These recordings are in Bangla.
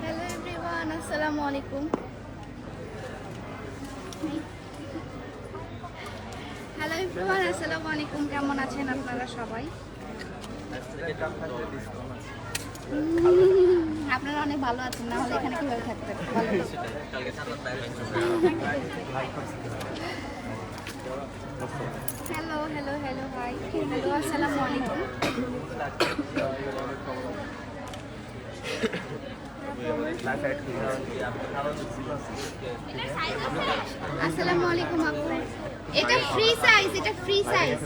হ্যালো এভরিওয়ান আসসালামু আলাইকুম হ্যালো এভরিওয়ান আসসালামু আলাইকুম কেমন আছেন আপনারা সবাই? আপনারা অনেক ভালো আছেন না হলে এখানে কীভাবে থাকতেন? ভালো hello hello hello hi hello আসসালামু আলাইকুম আসসালামু আলাইকুম আপু এটা ফ্রি সাইজ এটা ফ্রি সাইজ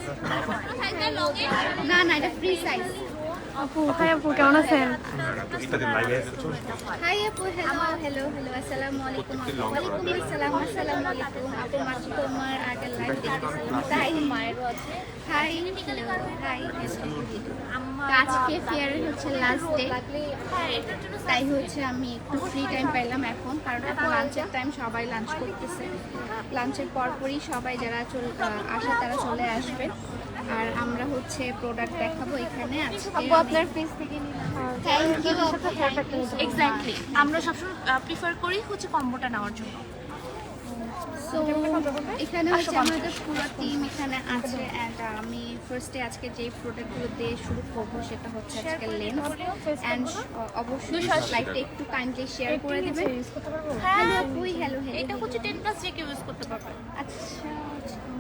না না এটা ফ্রি সাইজ আপু, হাই আপু, কেমন আছেন? আপু আলাইকুম আসসালাম, আসসালামু আলাইকুম। আপু আজকে ফেয়ারের হচ্ছে লাস্ট ডে তাই হচ্ছে আমি একটু ফ্রি টাইম পাইলাম এখন। কারণ এখন লাঞ্চের টাইম সবাই লাঞ্চ করতেছে। লাঞ্চের পরপরই সবাই যারা চল আসে তারা চলে আসবে। আর আমরা হচ্ছে প্রোডাক্ট দেখাবো এখানে। আজকে আপনার পেজ থেকে থ্যাংক ইউ এক্স্যাক্টলি আমরা সবসময় প্রিফার করি হচ্ছে কম্বোটা নেওয়ার জন্য। এখানে হচ্ছে আমাদের পুরো টিম এখানে আছে অ্যান্ড আমি ফার্স্টে আজকে যে প্রোডাক্টগুলো দিয়ে শুরু করব সেটা হচ্ছে আজকে লেন্স অ্যান্ড অবশ্যই লাইকটা একটু কাইন্ডলি শেয়ার করে দেবেন। পারব। হ্যালো হ্যালো এটা হচ্ছে টেন প্লাস রেখে ইউজ করতে পারবে। আচ্ছা।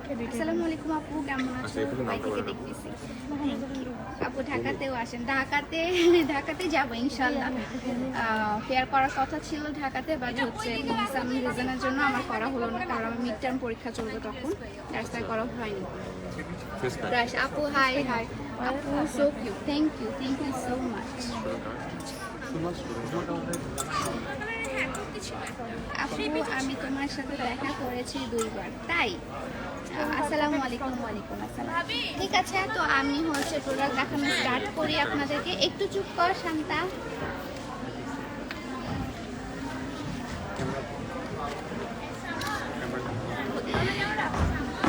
আসসালামু আলাইকুম আপু কেমন আছো? ভাই থেকে দেখতেছি। আপু ঢাকাতেও আসেন। ঢাকাতে ঢাকাতে যাব ইনশাল্লাহ ফেয়ার করার কথা ছিল ঢাকাতে বাট হচ্ছে সাম রিজনের জন্য আমার করা হলো না কারণ আমার মিড টার্ম পরীক্ষা চলবে তখন। তাই করা হয়নি। আপু হাই হাই আপু so cute thank you thank you so much আপু আমি তোমার সাথে দেখা করেছি দুইবার তাই? আসসালামু আলাইকুম। ওয়ালাইকুম আসসালাম ঠিক আছে তো আমি হচ্ছে প্রোডাক্ট দেখানো স্টার্ট করি আপনাদেরকে। একটু চুপ কর শান্তা।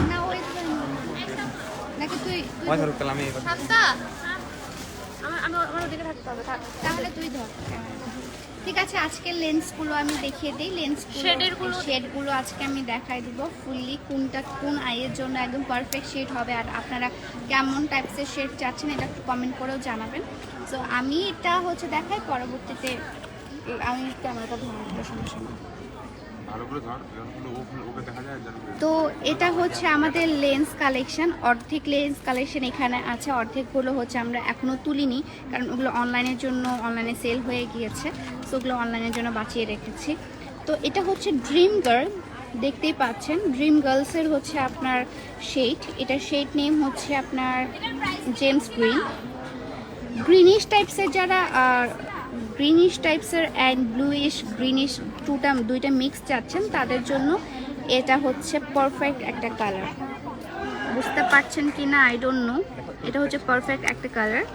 না ওই নাকি তুই শান্তা। আমার আমার আমার ওদিকে থাকতে হবে তাহলে তুই ধর। ঠিক আছে আজকে লেন্সগুলো আমি দেখিয়ে দিই। লেন্সগুলো শেডেরগুলো- শেডগুলো আজকে আমি দেখাই দিব ফুললি কোনটা কোন আইয়ের জন্য একদম পারফেক্ট শেড হবে আর আপনারা কেমন টাইপসের শেড চাচ্ছেন এটা একটু কমেন্ট করেও জানাবেন। তো আমি এটা হচ্ছে দেখাই পরবর্তীতে আমি ক্যামেরাটা ধরে সমস্যা যেন তো এটা হচ্ছে আমাদের লেন্স কালেকশন অর্ধেক লেন্স কালেকশন এখানে আছে অর্ধেকগুলো হচ্ছে আমরা এখনও তুলিনি কারণ ওগুলো অনলাইনের জন্য অনলাইনে সেল হয়ে গিয়েছে। সো ওগুলো অনলাইনের জন্য বাঁচিয়ে রেখেছি। তো এটা হচ্ছে ড্রিম গার্ল দেখতেই পাচ্ছেন। ড্রিম গার্লসের হচ্ছে আপনার শেড এটা শেড নেম হচ্ছে আপনার জেমস গ্রিন গ্রিনিশ টাইপসের যারা গ্রিনিশ টাইপসের অ্যান্ড ব্লুইশ গ্রিনিশ টুটা দুইটা মিক্স চাচ্ছেন, তাদের জন্য এটা হচ্ছে পারফেক্ট একটা কালার বুঝতে পারছেন কি না আই ডোন্ট নো এটা হচ্ছে পারফেক্ট একটা কালার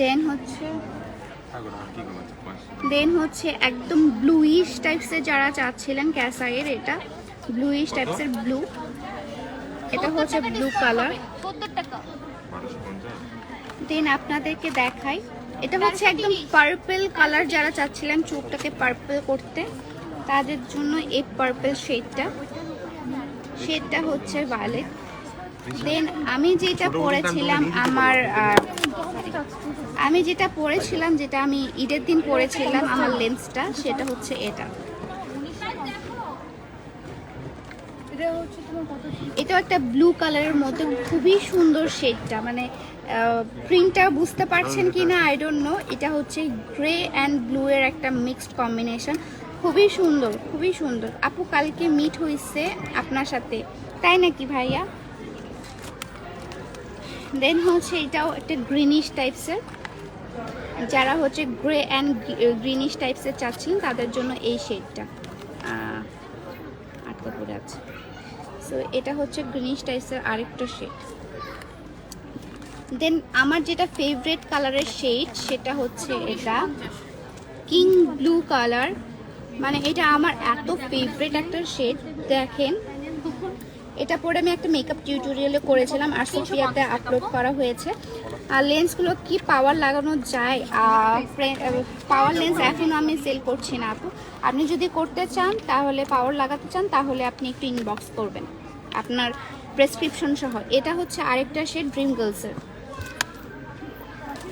দেন হচ্ছে দেন হচ্ছে একদম ব্লুইশ টাইপসের যারা চাচ্ছিলেন ক্যাসাইয়ের এটা ব্লুইশ টাইপসের ব্লু এটা হচ্ছে ব্লু কালার দেন আপনাদেরকে দেখাই। এটা হচ্ছে একদম পার্পল কালার যারা চাচ্ছিলেন চোখটাকে পার্পল করতে তাদের জন্য এই পার্পল শেডটা শেডটা হচ্ছে ভায়োলেট দেন আমি যেটা পরেছিলাম আমার আমি যেটা পরেছিলাম যেটা আমি ঈদের দিন পরেছিলাম আমার লেন্সটা সেটা হচ্ছে এটা। এটা একটা ব্লু কালারের মধ্যে খুবই সুন্দর শেডটা মানে প্রিন্টটা বুঝতে পারছেন কি না আই ডোন্ট নো এটা হচ্ছে গ্রে অ্যান্ড ব্লু এর একটা মিক্সড কম্বিনেশন খুবই সুন্দর খুবই সুন্দর। আপু কালকে মিট হয়েছে আপনার সাথে। তাই নাকি ভাইয়া? দেন হচ্ছে এটাও একটা গ্রিনিশ টাইপসের যারা হচ্ছে গ্রে অ্যান্ড গ্রিনিশ টাইপসের চাচ্ছেন, তাদের জন্য এই শেডটা আটকা পড়ে আছে। সো এটা হচ্ছে গ্রিনিশ টাইপসের আরেকটা শেড দেন আমার যেটা ফেভারিট কালারের শেড সেটা হচ্ছে এটা কিং ব্লু কালার মানে এটা আমার এত ফেভারেট একটা শেড দেখেন। এটা পরে আমি একটা মেকআপ টিউটোরিয়ালে করেছিলাম আর সোফিয়াতে আপলোড করা হয়েছে। আর লেন্সগুলো কি পাওয়ার লাগানো যায়? পাওয়ার লেন্স এখন আমি সেল করছি না আপু। আপনি যদি করতে চান তাহলে পাওয়ার লাগাতে চান তাহলে আপনি একটু ইনবক্স করবেন। আপনার প্রেসক্রিপশন সহ। এটা হচ্ছে আরেকটা শেড ড্রিম গার্লসের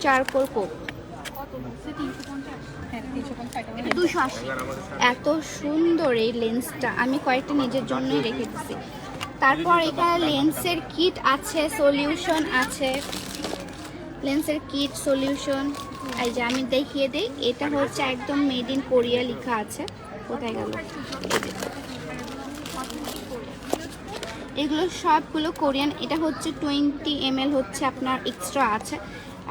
চারকোল কোপ দুশো আশি। এত সুন্দর এই লেন্সটা আমি কয়েকটা নিজের জন্যই রেখে দিছি। তারপর এটা লেন্সের কিট আছে সলিউশন আছে। লেন্সের কিট সলিউশন এই যে আমি দেখিয়ে দিই, এটা হচ্ছে একদম মেড ইন কোরিয়া লেখা আছে। কোথায় গেল? এগুলো সবগুলো কোরিয়ান, এটা হচ্ছে টোয়েন্টি এম হচ্ছে আপনার এক্সট্রা আছে।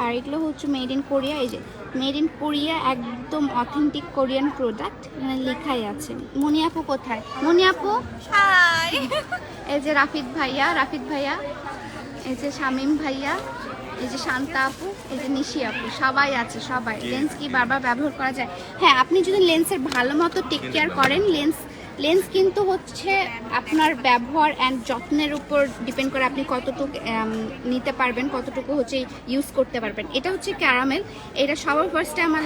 আর এগুলো হচ্ছে মেড ইন কোরিয়া এই যে মেড ইন কোরিয়া একদম অথেন্টিক কোরিয়ান প্রোডাক্ট এখানে লেখাই আছে। মনি আপু কোথায়? মনি আপু? এই যে রাফিদ ভাইয়া রাফিদ ভাইয়া। এই যে শামিম ভাইয়া এই যে শান্তা আপু এই যে নিশি আপু সবাই আছে সবাই। লেন্স কি বারবার ব্যবহার করা যায়? হ্যাঁ আপনি যদি লেন্সের ভালো মতো টেক কেয়ার করেন লেন্স লেন্স কিন্তু হচ্ছে আপনার ব্যবহার অ্যান্ড যত্নের উপর ডিপেন্ড করে আপনি কতটুকু নিতে পারবেন, কতটুকু হচ্ছে ইউজ করতে পারবেন। এটা হচ্ছে ক্যারামেল এটা সবার ফার্স্টে আমার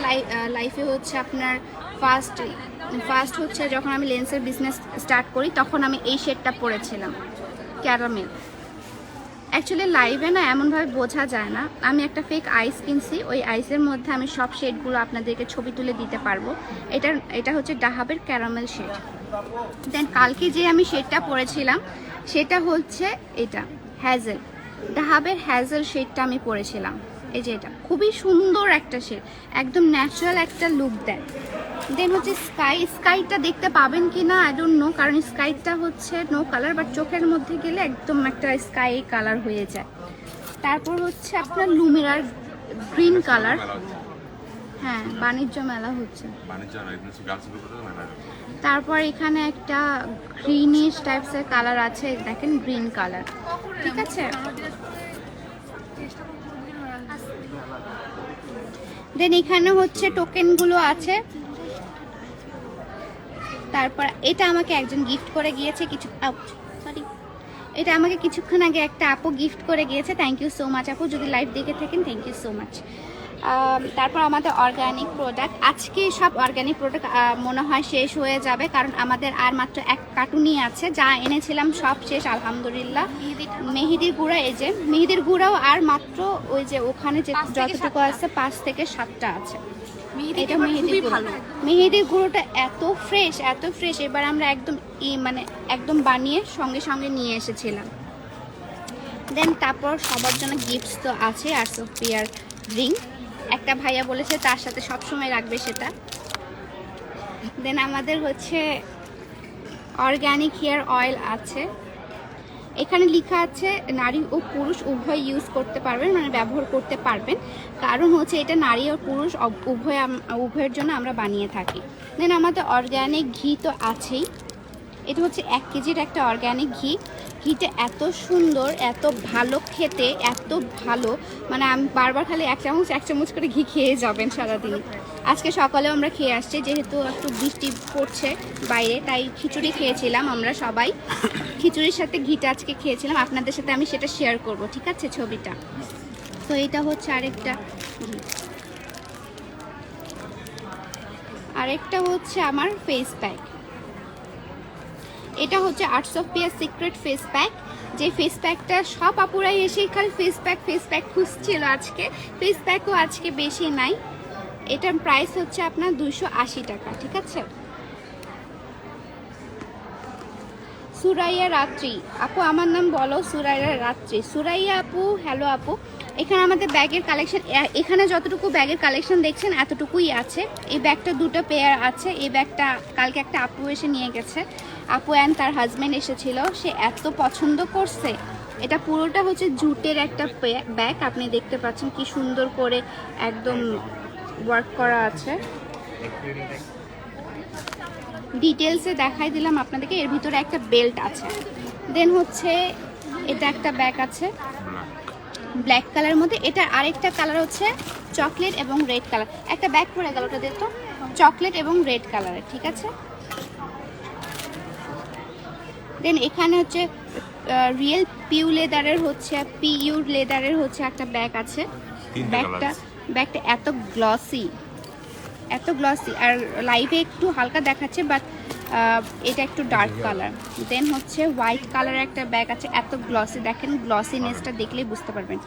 লাইফে হচ্ছে আপনার ফার্স্ট ফার্স্ট হচ্ছে যখন আমি লেন্সের বিজনেস স্টার্ট করি, তখন আমি এই শেডটা পরেছিলাম ক্যারামেল অ্যাকচুয়ালি লাইভে না এমনভাবে বোঝা যায় না। আমি একটা ফেক আইস কিনছি, ওই আইসের মধ্যে আমি সব শেডগুলো আপনাদেরকে ছবি তুলে দিতে পারব। এটা এটা হচ্ছে ডাহাবের ক্যারামেল শেড দেন কালকে যে আমি শেডটা পরেছিলাম সেটা হচ্ছে এটা হ্যাজেল ডাহাবের হ্যাজেল শেডটা আমি পরেছিলাম এই যে এটা, খুবই সুন্দর একটা শেড একদম ন্যাচারাল একটা লুক দেয়। দেন হচ্ছে স্কাই স্কাইটা দেখতে পাবেন কি না আই ডোন্ট নো কারণ স্কাইটা হচ্ছে নো কালার বাট চোখের মধ্যে গেলে একদম একটা স্কাই কালার হয়ে যায়। তারপর হচ্ছে আপনার লুমিরার গ্রিন কালার হ্যাঁ বাণিজ্য মেলা হচ্ছে। বাণিজ্য মেলা তারপর এখানে একটা গ্রিনিশ টাইপসের কালার আছে দেখেন গ্রিন কালার ঠিক আছে? দেন এখানে হচ্ছে টোকেনগুলো আছে। তারপর এটা আমাকে একজন গিফট করে গিয়েছে কিছু সরি এটা আমাকে কিছুক্ষণ আগে একটা আপু গিফট করে গিয়েছে। থ্যাংক ইউ সো মাচ আপু যদি লাইভ দেখে থাকেন থ্যাংক ইউ সো মাচ তারপর আমাদের অর্গানিক প্রোডাক্ট আজকে সব অর্গানিক প্রোডাক্ট মনে হয় শেষ হয়ে যাবে কারণ আমাদের আর মাত্র এক কার্টুনই আছে যা এনেছিলাম সব শেষ আলহামদুলিল্লাহ। মেহেদির গুঁড়া এই যে মেহেদির গুঁড়াও আর মাত্র ওই যে ওখানে যে যতটুকু আছে পাঁচ থেকে সাতটা আছে। এটা মেহেদির গুঁড়ো। মেহেদির গুঁড়োটা এত ফ্রেশ এত ফ্রেশ এবার আমরা একদম ই মানে একদম বানিয়ে সঙ্গে সঙ্গে নিয়ে এসেছিলাম। দেন তারপর সবার জন্য গিফটস তো আছে আর সোফিয়ার রিং একটা ভাইয়া বলেছে তার সাথে সব সময় রাখবে সেটা। দেন আমাদের হচ্ছে অর্গ্যানিক হেয়ার অয়েল আছে। এখানে লেখা আছে, নারী ও পুরুষ উভয় ইউজ করতে পারবেন মানে ব্যবহার করতে পারবেন। কারণ হচ্ছে এটা নারী ও পুরুষ উভয় উভয়ের জন্য আমরা বানিয়ে থাকি। দেন আমাদের অর্গ্যানিক ঘি তো আছেই। এটা হচ্ছে এক কেজির একটা অর্গ্যানিক ঘি। ঘিটা এত সুন্দর, এত ভালো খেতে, এত ভালো। মানে আমি বারবার খালি এক চামচ এক চামচ করে ঘি খেয়ে যাবেন সারাদিন। আজকে সকালেও আমরা খেয়ে আসছি, যেহেতু একটু বৃষ্টি পড়ছে বাইরে, তাই খিচুড়ি খেয়েছিলাম আমরা সবাই। খিচুড়ির সাথে ঘিটা আজকে খেয়েছিলাম, আপনাদের সাথে আমি সেটা শেয়ার করব, ঠিক আছে ছবিটা? তো এটা হচ্ছে আরেকটা আরেকটা হচ্ছে আমার ফেস প্যাক এটা হচ্ছে arts of pear secret face pack যে ফেস প্যাকটা সব আপুরাই এসে খালি ফেস প্যাক ফেস প্যাক খুঁজছিল আজকে। ফেস প্যাকও আজকে বেশি নাই। এটার প্রাইস হচ্ছে আপনার দুশো টাকা, ঠিক আছে? সুরাইয়া রাত্রি। আপু, আমার নাম বলো, সুরাইয়া রাত্রি। সুরাইয়া আপু হ্যালো আপু। এখানে আমাদের ব্যাগের কালেকশন এখানে যতটুকু ব্যাগের কালেকশন দেখছেন, এতটুকুই আছে। এই ব্যাগটা দুটো পেয়ার আছে। এই ব্যাগটা কালকে একটা আপু এসে নিয়ে গেছে। আপু অ্যান্ড তার হাজব্যান্ড এসেছিল, সে এত পছন্দ করছে। এটা পুরোটা হচ্ছে জুটের একটা ব্যাগ আপনি দেখতে পাচ্ছেন কি সুন্দর করে একদম ওয়ার্ক করা আছে। ডিটেলসে দেখাই দিলাম আপনাদেরকে, এর ভিতরে একটা বেল্ট আছে। দেন হচ্ছে, এটা একটা ব্যাগ আছে। ব্ল্যাক কালারের মধ্যে এটার আরেকটা কালার হচ্ছে চকলেট এবং রেড কালার একটা ব্যাগ পরে গেল ওটা দিয়ে তো চকলেট এবং রেড কালারের ঠিক আছে? দেন এখানে হচ্ছে রিয়েল পিউ লেদারের হচ্ছে পিইউ লেদারের হচ্ছে একটা ব্যাগ আছে। ব্যাগটা ব্যাগটা এত গ্লসি এত গ্লসি আর লাইভে একটু হালকা দেখাচ্ছে বাট এটা একটু ডার্ক কালার দেন হচ্ছে হোয়াইট কালারের একটা ব্যাগ আছে এত গ্লসি দেখেন গ্লসিনেসটা দেখলেই বুঝতে পারবেন।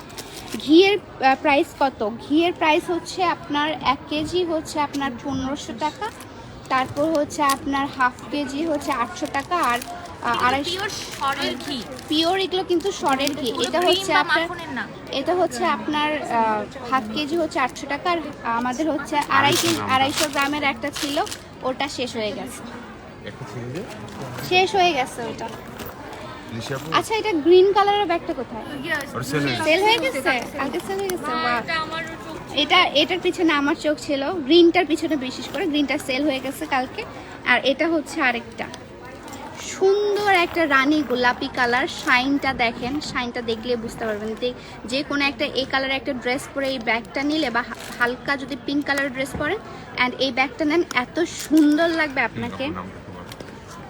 ঘিয়ের প্রাইস কত? ঘিয়ের প্রাইস হচ্ছে আপনার এক কেজি হচ্ছে আপনার পনেরোশো টাকা তারপর হচ্ছে আপনার হাফ কেজি হচ্ছে আটশো টাকা আর আড়াইশো পিওর সরের ঘি। পিওর এগুলো কিন্তু সরের ঘি। এটা হচ্ছে আপনার এটা হচ্ছে আপনার হাফ কেজি হচ্ছে আটশো টাকা আর আমাদের হচ্ছে আড়াই কেজি আড়াইশো গ্রামের একটা ছিল। ওটা শেষ হয়ে গেছে। একটা ছিল যে? শেষ হয়ে গেছে ওটা। আচ্ছা এটা গ্রিন কালারের ব্যাগটা কোথায়? সেল হয়ে সেল হয়ে গেছে? আগে সেল হয়ে গেছে? এটা এটার পিছনে আমার চোখ ছিল। গ্রিনটার পিছনে বিশেষ করে। গ্রিনটা সেল হয়ে গেছে কালকে। আর এটা হচ্ছে আরেকটা। সুন্দর একটা রানী গোলাপি কালার। শাইনটা দেখেন, শাইনটা দেখলে বুঝতে পারবেন যে কোনো একটা এই কালারের একটা ড্রেস পরে এই ব্যাগটা নিলে বা হালকা যদি পিঙ্ক কালারের ড্রেস পরেন অ্যান্ড এই ব্যাগটা নেন, এত সুন্দর লাগবে আপনাকে।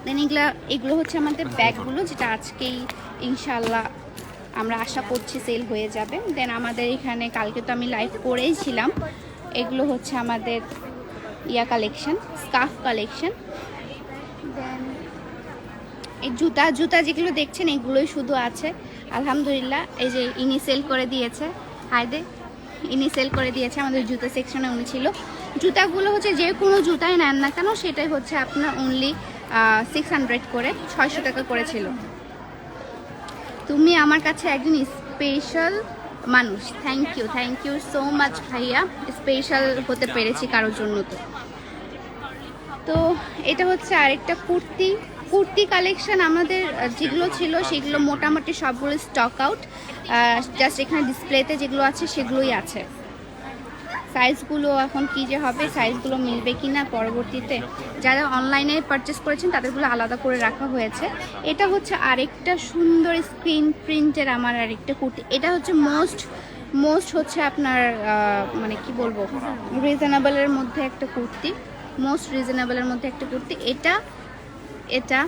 দেন এগুলো এগুলো হচ্ছে আমাদের ব্যাগগুলো যেটা আজকেই ইনশাল্লাহ আমরা আশা করছি সেল হয়ে যাবে। দেন আমাদের এখানে কালকে তো আমি লাইভ করেইছিলাম এগুলো হচ্ছে আমাদের ইয়া কালেকশন স্কার্ফ কালেকশন দেন এই জুতা জুতা যেগুলো দেখছেন, এগুলোই শুধু আছে। আলহামদুলিল্লাহ, এই যে ইনি সেল করে দিয়েছে। হায়দে ইনি সেল করে দিয়েছে আমাদের জুতো সেকশনে উনি ছিল। জুতাগুলো হচ্ছে যে কোনো জুতাই নেন না কেন, সেটাই হচ্ছে আপনার অনলি সিক্স হান্ড্রেড করে, ছয়শো টাকা করেছিল তুমি আমার কাছে একজন স্পেশাল মানুষ। Thank you thank you so much ভাইয়া। স্পেশাল হতে পেরেছি কারোর জন্য তো। তো এটা হচ্ছে আরেকটা কুর্তি। কুর্তি কালেকশন আমাদের যেগুলো ছিল সেগুলো মোটামুটি সবগুলো স্টক আউট জাস্ট এখানে ডিসপ্লেতে যেগুলো আছে সেগুলোই আছে। সাইজগুলো এখন কি যে হবে সাইজগুলো মিলবে কি না পরবর্তীতে। যারা অনলাইনে পারচেস করেছেন, তাদেরগুলো আলাদা করে রাখা হয়েছে। এটা হচ্ছে আরেকটা সুন্দর স্ক্রিন প্রিন্টের আমার আরেকটা কুর্তি। এটা হচ্ছে মোস্ট মোস্ট হচ্ছে আপনার মানে কি বলব রিজনেবলের মধ্যে একটা কুর্তি। মোস্ট রিজনেবলের মধ্যে একটা কুর্তি। এটা এটা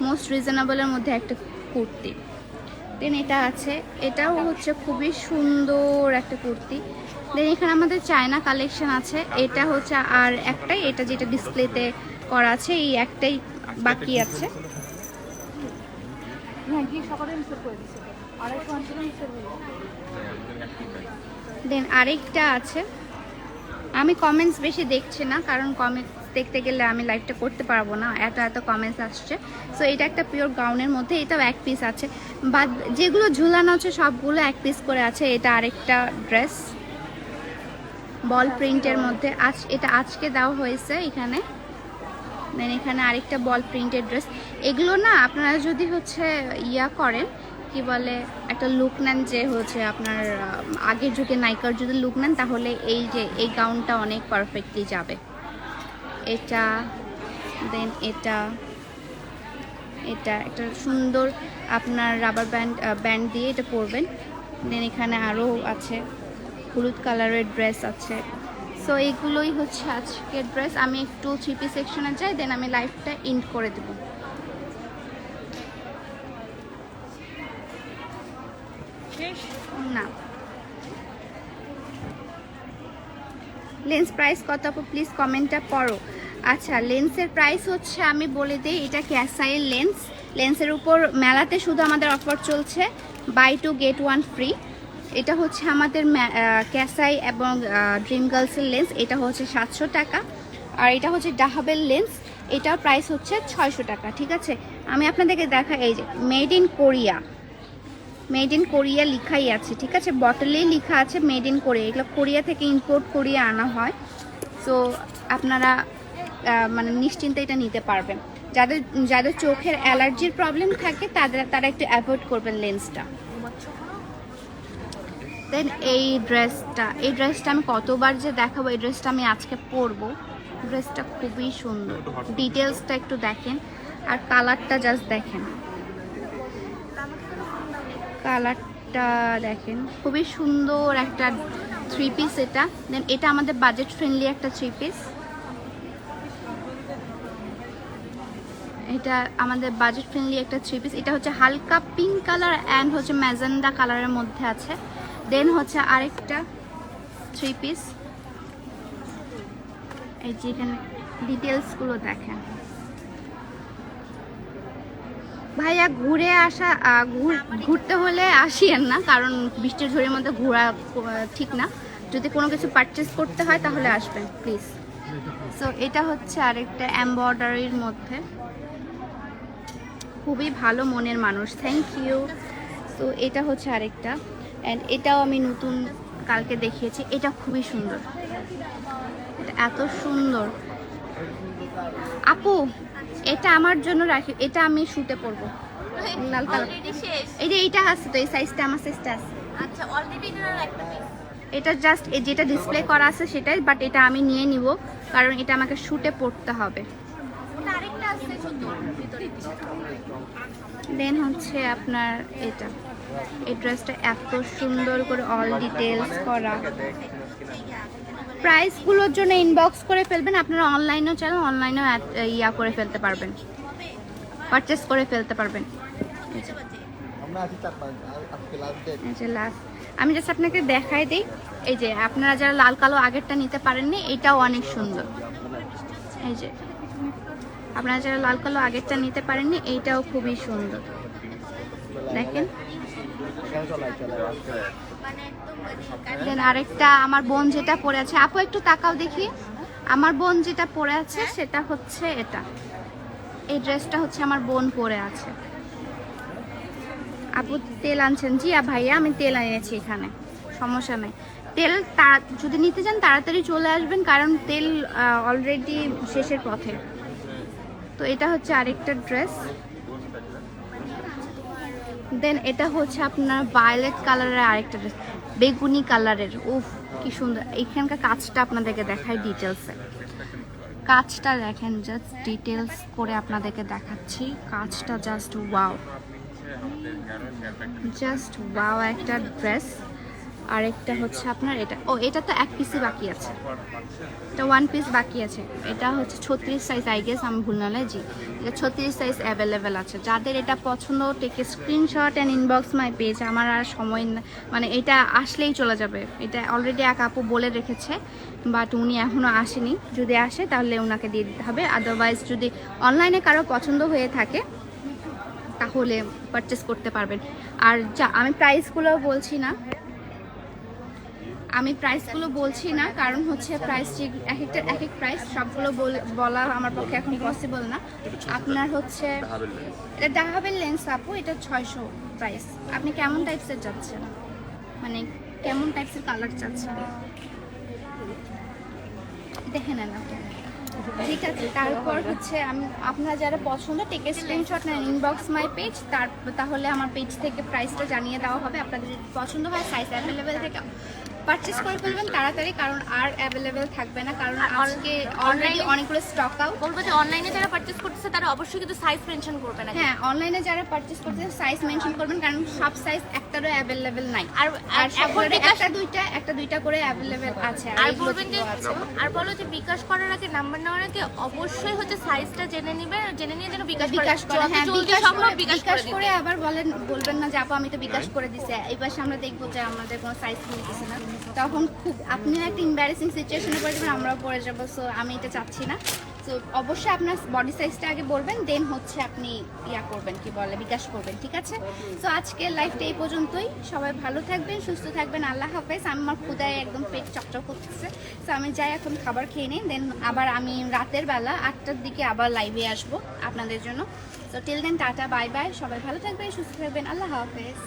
মোস্ট রিজনেবলের মধ্যে একটা কুর্তি। দেন এটা আছে। এটাও হচ্ছে খুবই সুন্দর একটা কুর্তি। দেন এখানে আমাদের চায়না কালেকশন আছে। এটা হচ্ছে আর একটাই এটা যেটা ডিসপ্লেতে করা আছে এই একটাই বাকি আছে। হ্যাঁ। দেন আরেকটা আছে। আমি কমেন্টস বেশি দেখছি না কারণ কমেন্টস দেখতে গেলে আমি লাইভটা করতে পারব না। এত এত কমেন্টস আসছে। সো এটা একটা পিওর গাউনের মধ্যে এটাও এক পিস আছে। বাদ যেগুলো ঝুলানো আছে, সবগুলো এক পিস করে আছে। এটা আরেকটা ড্রেস বল প্রিন্টের মধ্যে। আজ, এটা আজকে দেওয়া হয়েছে এখানে। দেন এখানে আরেকটা বল প্রিন্টের ড্রেস এগুলো না, আপনারা যদি হচ্ছে ইয়া করেন, কি বলে, একটা লুক নেন যে হচ্ছে আপনার আগের যুগে নায়িকার যদি লুক নেন, তাহলে এই যে, এই গাউনটা অনেক পারফেক্টলি যাবে। এটা দেন এটা এটা। একটা সুন্দর আপনার রাবার ব্যান্ড ব্যান্ড দিয়ে এটা পরবেন। দেন এখানে আরও আছে হলুদ কালারের ড্রেস আছে। সো এইগুলোই হচ্ছে আজকের ড্রেস আমি একটু থ্রি পি সেকশনে যাই দেন আমি লাইফটা ইন্ড করে দেবো। না। লেন্স প্রাইস কত আপু? প্লিজ কমেন্টটা পড়ো। আচ্ছা লেন্সের প্রাইস হচ্ছে, আমি বলে দিই, এটা ক্যাসাইয়ের লেন্স। লেন্সের উপর মেলাতে শুধু আমাদের অফার চলছে buy two get one free এটা হচ্ছে আমাদের ক্যাসাই এবং ড্রিম গার্লসের লেন্স, এটা হচ্ছে সাতশো টাকা। আর এটা হচ্ছে ডাহাবেল লেন্স, এটার প্রাইস হচ্ছে ছয়শো টাকা, ঠিক আছে? আমি আপনাদেরকে দেখা, এই যে made in Korea made in Korea লিখাই আছে ঠিক আছে? বটলেই লেখা আছে মেড ইন কোরিয়া এগুলো কোরিয়া থেকে ইম্পোর্ট করিয়ে আনা হয়। সো আপনারা মানে নিশ্চিন্তে এটা নিতে পারবেন। যাদের যাদের চোখের অ্যালার্জির প্রবলেম থাকে তাদের তারা একটু অ্যাভয়েড করবেন লেন্সটা দেন এই ড্রেসটা এই ড্রেসটা আমি কতবার যে দেখাবো এই ড্রেসটা আমি আজকে পরবো। ড্রেসটা খুবই সুন্দর। ডিটেলসটা একটু দেখেন আর কালারটা জাস্ট দেখেন। কালারটা দেখেন। খুবই সুন্দর একটা থ্রি পিস এটা। দেন এটা আমাদের বাজেট ফ্রেন্ডলি একটা থ্রি পিস এটা আমাদের বাজেট ফ্রেন্ডলি একটা থ্রি পিস এটা হচ্ছে হালকা পিঙ্ক কালার অ্যান্ড হচ্ছে ম্যাজেন্ডা কালারের মধ্যে আছে। দেন হচ্ছে আরেকটা থ্রি পিস এই যে এখানে ডিটেলসগুলো দেখেন। ভাইয়া ঘুরে আসা ঘুর- ঘুরতে হলে আসিয়েন না, কারণ বৃষ্টির ঝড়ের মধ্যে ঘোরা ঠিক না। যদি কোনো কিছু পারচেস করতে হয় তাহলে আসবেন প্লিজ সো এটা হচ্ছে আরেকটা এমব্রয়ডারির মধ্যে। খুবই ভালো মনের মানুষ থ্যাংক ইউ সো এটা হচ্ছে আরেকটা। অ্যান্ড এটাও আমি নতুন কালকে দেখিয়েছি, এটা খুবই সুন্দর। এটা এত সুন্দর। আপু এটা আমার জন্য রাখি এটা আমি শুটে পরবো। লাল কালার এই যে এইটা আছে তো এই সাইজটা আমার সাইজটা আছে। আচ্ছা অলরেডি একটা এটা জাস্ট যেটা ডিসপ্লে করা আছে সেটাই বাট এটা আমি নিয়ে নিব কারণ এটা আমাকে শুটে পড়তে হবে। দেন হচ্ছে আপনার এটা। এই ড্রেসটা এত সুন্দর করে অল ডিটেলস করা। প্রাইসগুলোর জন্য ইনবক্স করে ফেলবেন। আপনারা অনলাইনেও চাইলে অনলাইনেও ইয়া করে ফেলতে পারবেন। পারচেস করে ফেলতে পারবেন। আমি জাস্ট আপনাকে দেখাই দিই। এই যে আপনারা যারা লাল কালো আগেরটা নিতে পারেননি এটাও অনেক সুন্দর। এই যে আপনারা যারা লাল কালো আগেরটা নিতে পারেননি এইটাও খুবই সুন্দর। দেখেন এখানে চলাই চলাই আজকে দেন আরেকটা আমার বোন যেটা পরে আছে, আপু একটু তাকাও দেখি। আমার বোন যেটা পরে আছে সেটা হচ্ছে এটা। এই ড্রেসটা হচ্ছে আমার বোন পরে আছে। আপু তেল আনছেন। জি ভাইয়া, আমি তেল এনেছি এখানে, সমস্যা নেই। তেল তাড়া, যদি নিতে চান তাড়াতাড়ি চলে আসবেন, কারণ তেল অলরেডি শেষের পথে। তো এটা হচ্ছে আরেকটা ড্রেস। দেন এটা হচ্ছে আপনার ভায়োলেট কালারের আরেকটা ড্রেস। বেগুনি কালারের। উফ, কি সুন্দর। এখানকার কাজটা আপনাদেরকে দেখায় ডিটেলসে কাজটা দেখেন জাস্ট ডিটেলস করে আপনাদেরকে দেখাচ্ছি। কাজটা জাস্ট ওয়াও জাস্ট ওয়াও একটা ড্রেস আরেকটা হচ্ছে আপনার এটা। ও, এটা তো এক পিসই বাকি আছে। এটা ওয়ান পিস বাকি আছে। এটা হচ্ছে ছত্রিশ সাইজ আই গেস আমি ভুল নালে জি এটা ছত্রিশ সাইজ অ্যাভেলেবেল আছে। যাদের এটা পছন্দ টেকে screenshot and inbox my page আমার আর সময় মানে এটা আসলেই চলে যাবে। এটা অলরেডি এক আপু বলে রেখেছে বাট উনি এখনও আসেনি। যদি আসে, তাহলে ওনাকে দিয়ে দিতে হবে। আদারওয়াইজ যদি অনলাইনে কারও পছন্দ হয়ে থাকে, তাহলে পারচেস করতে পারবেন। আর যা আমি প্রাইসগুলো বলছি না। আমি প্রাইসগুলো বলছি না, কারণ হচ্ছে প্রাইস এক একটা এক এক প্রাইস সবগুলো বল- আমার পক্ষে এখন পসিবল না। আপনার হচ্ছে এটা ডাহাবের লেন্স আপু, এটা ছয়শো প্রাইস আপনি কেমন টাইপসের চাচ্ছেন? মানে কেমন টাইপসের কালার চাচ্ছেন? দেখে নেন ঠিক আছে, তারপর হচ্ছে আমি আপনারা যারা পছন্দ টেকে স্ক্রিনশট নেন ইনবক্স মাই পেজ তার তাহলে আমার পেজ থেকে প্রাইসটা জানিয়ে দেওয়া হবে। আপনাদের পছন্দ হয় সাইজ অ্যাভেলেবেল থেকে পারচেস করে ফেলবেন তাড়াতাড়ি কারণ আর অ্যাভেলেবেল থাকবে না কারণ আজকে অলরেডি অনেকগুলো স্টক আউট বলব যে অনলাইনে যারা পারচেস করতেছে তারা অবশ্যই কিন্তু সাইজ মেনশন করবে না। হ্যাঁ অনলাইনে যারা পারচেস করতে সাইজ মেনশন করবেন কারণ সব সাইজ একটারও অ্যাভেলেবেল নাই। আর আর একটা দুইটা একটা দুইটা করে অ্যাভেলেবেল আছে আর বলবেন যে আর বলো যে বিকাশ করার আগে নাম্বার নেওয়ার আগে অবশ্যই হচ্ছে সাইজটা জেনে নেবে জেনে নিয়ে যেন বিকাশ বিকাশ করে হ্যাঁ বিকাশ সম্ভব করে বিকাশ করে আবার বলেন বলবেন না যে আপু আমি তো বিকাশ করে দিছে। এই পাশে আমরা দেখব যে আমাদের কোনো সাইজ মিলতেছে না। তখন খুব আপনি একটা ইম্বারেসিং সিচুয়েশনে পড়ে যাবেন, আমরাও পড়ে যাব সো আমি এটা চাচ্ছি না। তো অবশ্যই আপনার বডি সাইজটা আগে বলবেন দেন হচ্ছে আপনি ইয়া করবেন, কি বলে, বিকাশ করবেন, ঠিক আছে? তো আজকের লাইফটা এই পর্যন্তই। সবাই ভালো থাকবেন, সুস্থ থাকবেন, আল্লাহ হাফেজ। আমি আমার ক্ষুদায় একদম পেট চকচক করতেছে। তো আমি যাই, এখন খাবার খেয়ে নিই দেন আবার আমি রাতের বেলা আটটার দিকে আবার লাইভে আসব আপনাদের জন্য। তো till then tata bye bye সবাই ভালো থাকবেন, সুস্থ থাকবেন, আল্লাহ হাফেজ।